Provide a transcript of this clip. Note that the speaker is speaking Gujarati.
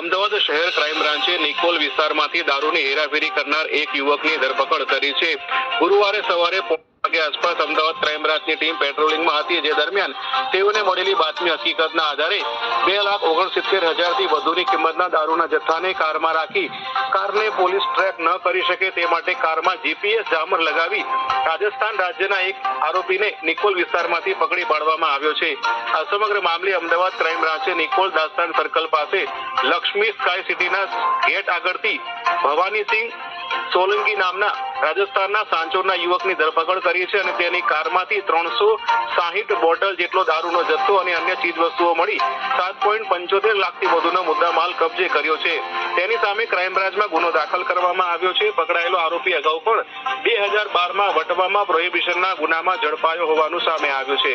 અમદાવાદ શહેર ક્રાઇમ બ્રાન્ચે નિકોલ વિસ્તારમાંથી દારૂની હેરાફેરી કરનાર એક યુવકની ધરપકડ કરી છે. ગુરુવારે સવારે વાગે આસપાસ અમદાવાદ ક્રાઇમ બ્રાન્ચની ટીમ પેટ્રોલિંગમાં હતી જે દરમિયાન તેઓને મળેલી બાતમી હકીકતના આધારે બે લાખ ઓગણસિત્તેર હજારથી વધુની કિંમતના દારૂના જથ્થાને કારમાં રાખી કારને પોલીસ ટ્રેક ન કરી શકે તે માટે કારમાં જીપીએસ જામર લગાવી રાજસ્થાન રાજ્યના એક આરોપીને નિકોલ વિસ્તારમાંથી પકડી પાડવામાં આવ્યો છે. આ સમગ્ર મામલે અમદાવાદ ક્રાઇમ બ્રાન્ચે નિકોલ દાસ્તાન સર્કલ પાસે લક્ષ્મી સ્કાય સિટીના ગેટ આગળથી ભવાનીસિંહ સોલંકી નામના રાજસ્થાનના સાંચોરના યુવકની ધરપકડ કરી છે અને તેની કારમાંથી ત્રણસો સાહીઠ બોટલ જેટલો દારૂનો જથ્થો અને અન્ય ચીજવસ્તુઓ મળી સાત પોઈન્ટ પંચોતેર લાખથી વધુનો મુદ્દા માલ કબજે કર્યો છે. તેની સામે ક્રાઇમ બ્રાન્ચમાં ગુનો દાખલ કરવામાં આવ્યો છે. પકડાયેલો આરોપી અગાઉ પણ બે હજાર બારમાં વટવામાં પ્રોહિબિશનના ગુનામાં ઝડપાયો હોવાનું સામે આવ્યું છે.